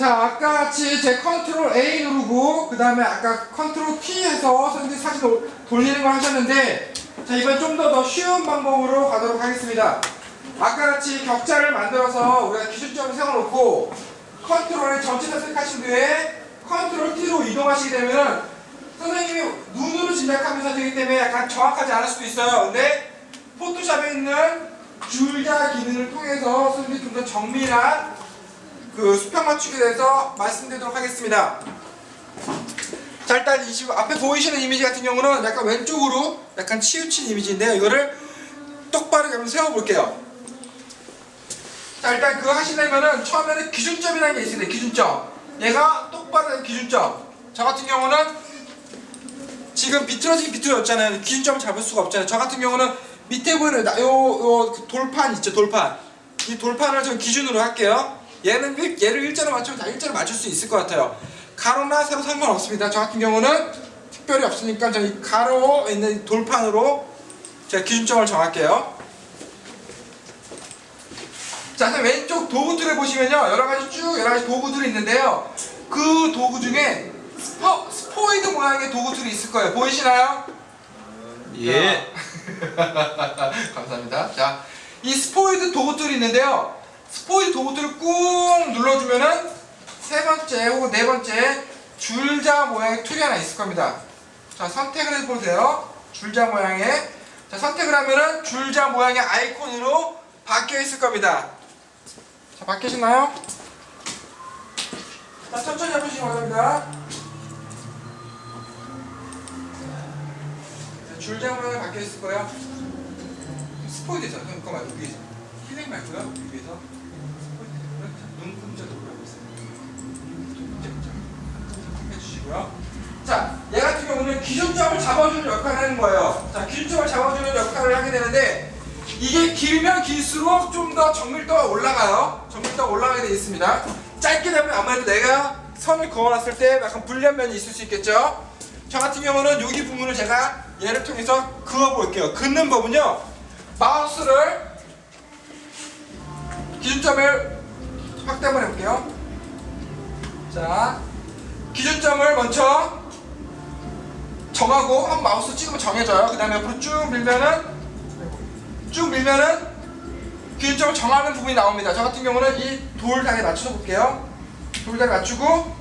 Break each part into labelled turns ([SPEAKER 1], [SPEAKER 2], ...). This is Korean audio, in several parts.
[SPEAKER 1] 자, 아까 같이 제 컨트롤 A 누르고, 그 다음에 아까 컨트롤 T에서 선생님 사진 올- 돌리는 걸 하셨는데, 자, 이번 좀 더 더 쉬운 방법으로 가도록 하겠습니다. 아까 같이 격자를 만들어서 우리가 기준점을 세워놓고, 컨트롤을 전체 선택하신 뒤에 컨트롤 T로 이동하시게 되면 선생님이 눈으로 짐작하면서 되기 때문에 약간 정확하지 않을 수도 있어요. 근데 포토샵에 있는 줄자 기능을 통해서 선생님이 좀 더 정밀한 그 수평 맞추기에 대해서 말씀드리도록 하겠습니다. 자 일단 이 앞에 보이시는 이미지 같은 경우는 약간 왼쪽으로 약간 치우친 이미지인데요. 이거를 똑바로 한번 세워볼게요. 자 일단 그거 하시려면은 처음에는 기준점이라는 게 있습니다. 기준점. 얘가 똑바로 된 기준점. 저 같은 경우는 지금 비틀어지기 비틀어졌잖아요. 기준점을 잡을 수가 없잖아요. 저 같은 경우는 밑에 보이는 나- 요, 요그 돌판 있죠, 돌판. 이 돌판을 좀 기준으로 할게요. 얘는 일, 얘를 일자로 맞추면 다 일자로 맞출 수 있을 것 같아요. 가로나 세로 상관없습니다. 저 같은 경우는 특별히 없으니까 저이 가로에 있는 이 돌판으로 제가 기준점을 정할게요. 자, 왼쪽 도구들을 보시면요. 여러 가지 쭉 여러 가지 도구들이 있는데요. 그 도구 중에 스포, 스포이드 모양의 도구들이 있을 거예요. 보이시나요?
[SPEAKER 2] 예.
[SPEAKER 1] 감사합니다. 자, 이 스포이드 도구들이 있는데요. 스포이드 도구들을 꾹 눌러주면은 세 번째 혹은 네 번째 줄자 모양의 툴이 하나 있을 겁니다. 자, 선택을 해보세요. 줄자 모양의. 자, 선택을 하면은 줄자 모양의 아이콘으로 바뀌어 있을 겁니다. 자, 바뀌시나요? 자, 천천히 해보시기 바랍니다. 자, 줄자 모양이 바뀌어 있을 거예요. 스포이드죠. 그거 말고 위에서. 힐링 말고요. 위에서. 눈금자 돌려고 있어요. 눈금자. 해주시고요. 자, 얘 같은 경우는 기준점을 잡아주는 역할을 하는 거예요. 자, 기준점을 잡아주는 역할을 하게 되는데 이게 길면 길수록 좀 더 정밀도가 올라가요. 정밀도가 올라가게 되어 있습니다. 짧게 되면 아무래도 내가 선을 그어놨을 때 약간 불리한 면이 있을 수 있겠죠. 저 같은 경우는 여기 부분을 제가 얘를 통해서 그어볼게요. 긋는 법은요. 마우스를 기준점을 확대 한번 해볼게요. 자, 기준점을 먼저 정하고 한 마우스 찍으면 정해져요. 그 다음에 옆으로 쭉 밀면은 쭉 밀면은 기준점을 정하는 부분이 나옵니다. 저 같은 경우는 이 돌 다리에 맞춰서 볼게요. 돌 다리 맞추고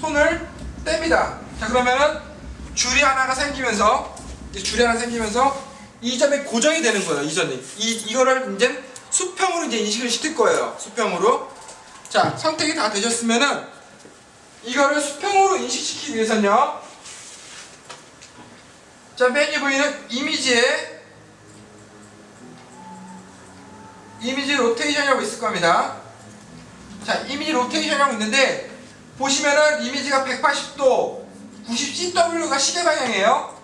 [SPEAKER 1] 손을 뗍니다. 자 그러면은 줄이 하나가 생기면서 이 줄이 하나 생기면서 이 점이 고정이 되는 거예요. 이 점이 이 이거를 이제 수평으로 이제 인식을 시킬 거예요. 수평으로 자 선택이 다 되셨으면은 이거를 수평으로 인식시키기 위해서는요. 자, 맨 위에 보이는 이미지에 이미지 로테이션이라고 있을 겁니다. 자, 이미지 로테이션이라고 있는데 보시면은 이미지가 180도 90CW가 시계 방향이에요.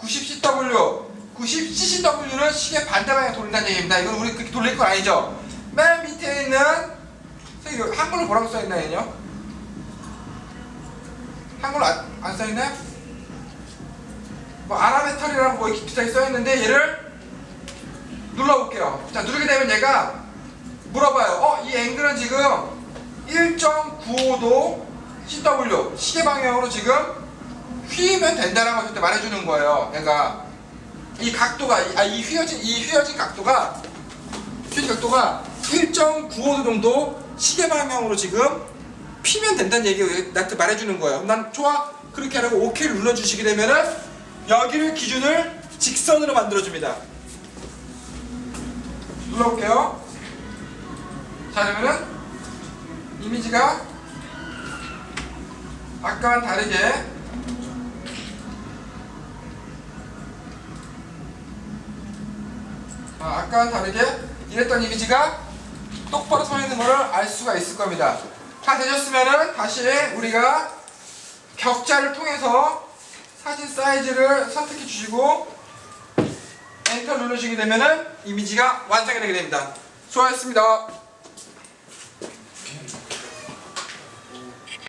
[SPEAKER 1] 90CW 90CCW는 시계 반대 방향 돌린다는 얘기입니다. 이건 우리 그렇게 돌릴 건 아니죠. 맨 밑에 있는 한글로 뭐라고 써있나요? 얘는요? 한글로 안, 안 써있나요? 뭐 아라메탈이라고 뭐 이렇게 비슷하게 써있는데 얘를 눌러볼게요. 자 누르게 되면 얘가 물어봐요. 어 이 앵글은 지금 1.95도 CW 시계 방향으로 지금 휘면 걸 그때 말해주는 거예요. 얘가 이 각도가 아 이 휘어진 이 휘어진 각도가 휘어진 각도가 1.95도 정도 시계 방향으로 지금 피면 된다는 얘기 나한테 말해주는 거예요. 난 좋아 그렇게 하라고 OK를 눌러주시게 되면은 여기를 기준을 직선으로 만들어줍니다. 눌러볼게요. 자 그러면은 이미지가 아까와는 다르게 아, 아까와는 다르게 이랬던 이미지가 똑바로 서 있는 것을 알 수가 있을 겁니다. 다 되셨으면은 다시 우리가 격자를 통해서 사진 사이즈를 선택해 주시고 엔터 누르시게 되면은 이미지가 완성이 되게 됩니다. 수고하셨습니다.